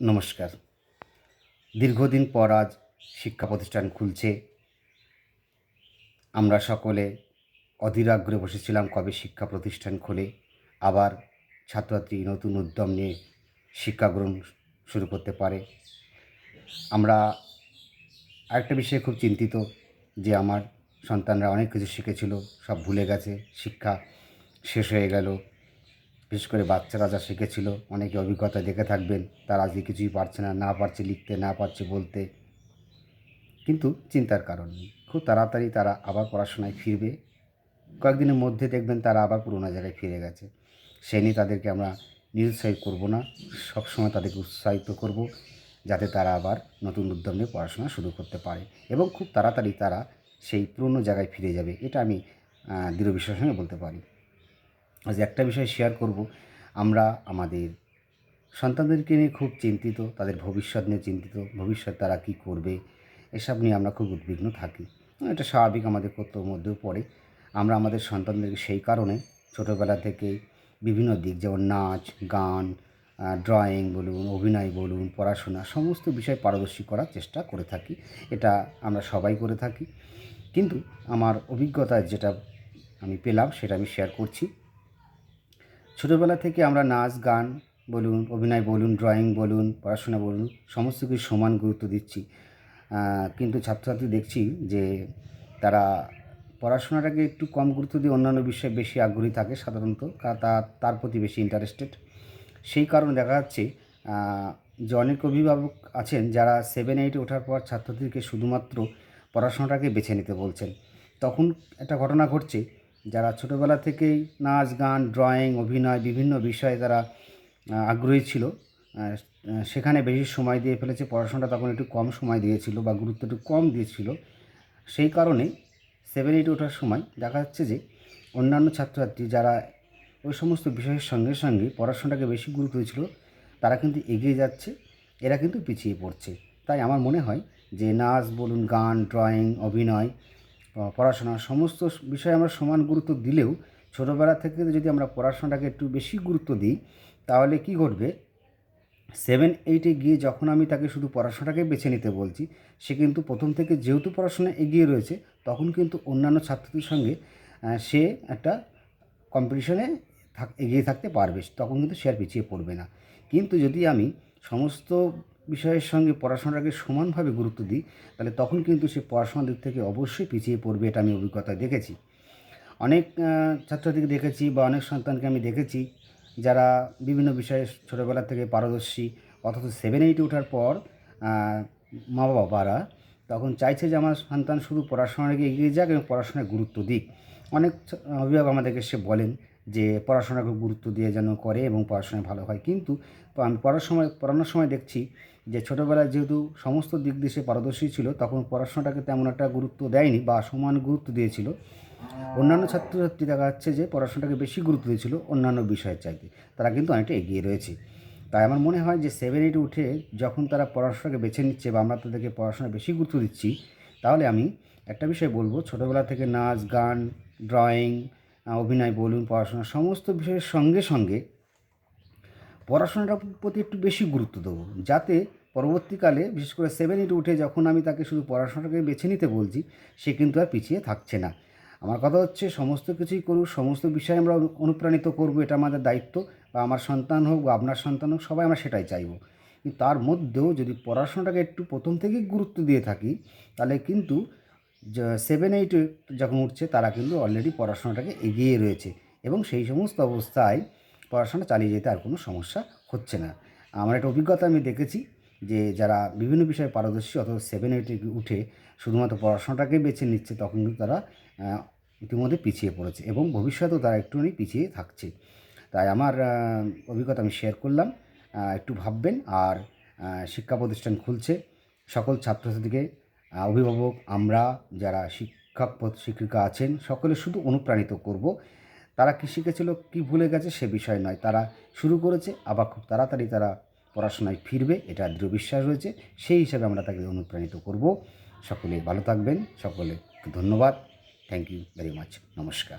নমস্কার। দীর্ঘদিন পর আজ শিক্ষা প্রতিষ্ঠান খুলছে। আমরা সকলে অধীর আগ্রহে বসেছিলাম কবে শিক্ষা প্রতিষ্ঠান খোলে। আবার ছাত্রছাত্রী নতুন উদ্যম নিয়ে শিক্ষা গ্রহণ শুরু করতে পারে। আমরা আরেকটা বিষয়ে খুব চিন্তিত যে আমার সন্তানরা অনেক কিছু শিখেছিল, সব ভুলে গেছে, শিক্ষা শেষ হয়ে গেল। বিশেষ করে বাচ্চারা যা শিখেছিল, অনেকে অভিজ্ঞতা দেখে থাকবেন, তারা আজকে কিছুই পারছে না না পারছে লিখতে, না পারছে বলতে। কিন্তু চিন্তার কারণ নেই। খুব তাড়াতাড়ি তারা আবার পড়াশোনায় ফিরবে। কয়েকদিনের মধ্যে দেখবেন তারা আবার পুরোনো জায়গায় ফিরে গেছে। সে নিয়ে তাদেরকে আমরা নিরুৎসাহিত করব না, সবসময় তাদেরকে উৎসাহিত করব, যাতে তারা আবার নতুন উদ্যম নিয়ে পড়াশোনা শুরু করতে পারে এবং খুব তাড়াতাড়ি তারা সেই পুরনো জায়গায় ফিরে যাবে। এটা আমি দৃঢ় বিশ্বাসের বলতে পারি। আজ একটা বিষয় শেয়ার করব। আমরা আমাদের সন্তানদেরকে নিয়ে খুব চিন্তিত, তাদের ভবিষ্যৎ নিয়ে চিন্তিত, ভবিষ্যৎ তারা কী করবে, এসব নিয়ে আমরা খুব উদ্বিগ্ন থাকি। এটা স্বাভাবিক, আমাদের কর্তব্যের মধ্যেও পড়ে। আমরা আমাদের সন্তানদেরকে সেই কারণে ছোটোবেলা থেকে বিভিন্ন দিক, যেমন নাচ, গান ড্রয়িং বলুন, অভিনয় বলুন, পড়াশোনা, সমস্ত বিষয় পারদর্শী করার চেষ্টা করে থাকি। এটা আমরা সবাই করে থাকি। কিন্তু আমার অভিজ্ঞতায় যেটা আমি পেলাম, সেটা আমি শেয়ার করছি। ছোটোবেলা থেকে আমরা নাচ, গান বলুন, অভিনয় বলুন, ড্রয়িং বলুন, পড়াশোনা বলুন, সমস্ত কিছু সমান গুরুত্ব দিচ্ছি। কিন্তু ছাত্রছাত্রী দেখছি যে তারা পড়াশোনাটাকে একটু কম গুরুত্ব দিয়ে অন্যান্য বিষয়ে বেশি আগ্রহী থাকে সাধারণত তার প্রতি বেশি ইন্টারেস্টেড সেই কারণে দেখা যাচ্ছে যে অনেক অভিভাবক আছেন যারা সেভেন এইটে ওঠার পর ছাত্রছাত্রীকে শুধুমাত্র পড়াশোনাটাকে বেছে নিতে বলছেন। তখন একটা ঘটনা ঘটছে যারা ছোটোবেলা থেকেই নাচ, গান, ড্রয়িং, অভিনয় বিভিন্ন বিষয়ে তারা আগ্রহী ছিল সেখানে বেশি সময় দিয়ে ফেলেছে, পড়াশোনাটা তখন একটু কম সময় দিয়েছিল বা গুরুত্ব একটু কম দিয়েছিল। সেই কারণে সেভেন এইট ওঠার সময় দেখা যাচ্ছে যে অন্যান্য ছাত্রছাত্রী যারা ওই সমস্ত বিষয়ের সঙ্গে সঙ্গে পড়াশোনাটাকে বেশি গুরুত্ব দিয়েছিল, তারা কিন্তু এগিয়ে যাচ্ছে, এরা কিন্তু পিছিয়ে পড়ছে। তাই আমার মনে হয় যে নাচ, বলুন, গান, ড্রয়িং, অভিনয় পড়াশোনা, সমস্ত বিষয়ে আমরা সমান গুরুত্ব দিলেও ছোটোবেলা থেকে যদি আমরা পড়াশোনাটাকে একটু বেশি গুরুত্ব দিই, তাহলে কি ঘটবে? সেভেন এইটে গিয়ে যখন আমি তাকে শুধু পড়াশোনাটাকে বেছে নিতে বলছি, সে কিন্তু প্রথম থেকে যেহেতু পড়াশোনা এগিয়ে রয়েছে, তখন কিন্তু অন্যান্য ছাত্রদের সঙ্গে সে একটা কম্পিটিশনে থাক, এগিয়ে থাকতে পারবে, তখন কিন্তু সে আর পিছিয়ে পড়বে না। কিন্তু যদি আমি সমস্ত বিষয়ের সঙ্গে পড়াশোনাটাকে সমানভাবে গুরুত্ব দিই তাহলে তখন কিন্তু সে পড়াশোনার দিক থেকে অবশ্যই পিছিয়ে পড়বে এটা আমি অভিজ্ঞতায় দেখেছি। অনেক আহ, ছাত্রছাত্রীকে দেখেছি বা অনেক সন্তানকে আমি দেখেছি যারা বিভিন্ন বিষয়ে ছোটোবেলা থেকে পারদর্শী অথচ সেভেন এইটে ওঠার পর মা বাবারা তখন চাইছে যে আমার সন্তান শুধু পড়াশোনাকে এগিয়ে যাক এবং পড়াশোনায় গুরুত্ব দিক। অনেক অভিভাবক আমাদেরকে সে বলেন যে পড়াশোনাকে গুরুত্ব দিয়ে যেন করে এবং পড়াশোনায় ভালো হয়। কিন্তু আমি পড়ার সময়, পড়ানোর সময় দেখছি যে ছোটোবেলায় যেহেতু সমস্ত দিক দিয়ে সে পারদর্শী ছিল, তখন পড়াশোনাটাকে তেমন একটা গুরুত্ব দেয়নি বা সমান গুরুত্ব দিয়েছিল। অন্যান্য ছাত্রছাত্রী দেখা যাচ্ছে যে পড়াশোনাটাকে বেশি গুরুত্ব দিয়েছিল অন্যান্য বিষয়ের চাইতে। তারা কিন্তু অনেকটা এগিয়ে রয়েছে। তাই আমার মনে হয় যে সেভেন এইট উঠে যখন তারা পড়াশোনাকে বেছে নিচ্ছে বা আমরা তাদেরকে পড়াশোনা বেশি গুরুত্ব দিচ্ছি, তাহলে আমি একটা বিষয় বলব, ছোটোবেলা থেকে নাচ, গান ড্রয়িং অভিনয়, বলুন, পড়াশোনা, সমস্ত বিষয়ের সঙ্গে সঙ্গে পড়াশোনাটার প্রতি একটু বেশি গুরুত্ব দেবো। যাতে পরবর্তীকালে, বিশেষ করে সেভেন এইট উঠে যখন আমি তাকে শুধু পড়াশোনাটাকে বেছে নিতে বলছি, সে কিন্তু আর পিছিয়ে থাকছে না। আমার কথা হচ্ছে, সমস্ত কিছুই করুক, সমস্ত বিষয়ে আমরা অনুপ্রাণিত করব, এটা আমাদের দায়িত্ব, বা আমার সন্তান হোক, বা আপনার সন্তান হোক, সবাই আমরা সেটাই চাইব। কিন্তু তার মধ্যেও যদি পড়াশোনাটাকে একটু প্রথম থেকেই গুরুত্ব দিয়ে থাকি, তাহলে কিন্তু সেভেন এইট যখন উঠছে তারা কিন্তু অলরেডি পড়াশোনাটাকে এগিয়ে রয়েছে এবং সেই সমস্ত অবস্থায় পড়াশোনা চালিয়ে যেতে আর কোনো সমস্যা হচ্ছে না। আমার একটা অভিজ্ঞতা আমি দেখেছি যে যারা বিভিন্ন বিষয়ে পারদর্শী অথবা সেভেন এইটে উঠে শুধুমাত্র পড়াশোনাটাকেই বেছে নিচ্ছে তখন কিন্তু তারা ইতিমধ্যে পিছিয়ে পড়েছে এবং ভবিষ্যতেও তারা একটুখানি পিছিয়ে থাকছে। তাই আমার অভিজ্ঞতা আমি শেয়ার করলাম একটু ভাববেন আর শিক্ষা প্রতিষ্ঠান খুলছে, সকল ছাত্রছাত্রীকে অভিভাবক, আমরা যারা শিক্ষক শিক্ষিকা আছেন, সকলে শুধু অনুপ্রাণিত করব। তারা কী শিখেছিল, কী ভুলে গেছে, সে বিষয় নয়। তারা শুরু করেছে, আবার খুব তাড়াতাড়ি তারা পড়াশোনায় ফিরবে, এটা দৃঢ় বিশ্বাস রয়েছে। সেই হিসাবে আমরা তাকে অনুপ্রাণিত করব। সকলে ভালো থাকবেন। সকলে ধন্যবাদ। থ্যাংক ইউ ভেরি মাচ নমস্কার।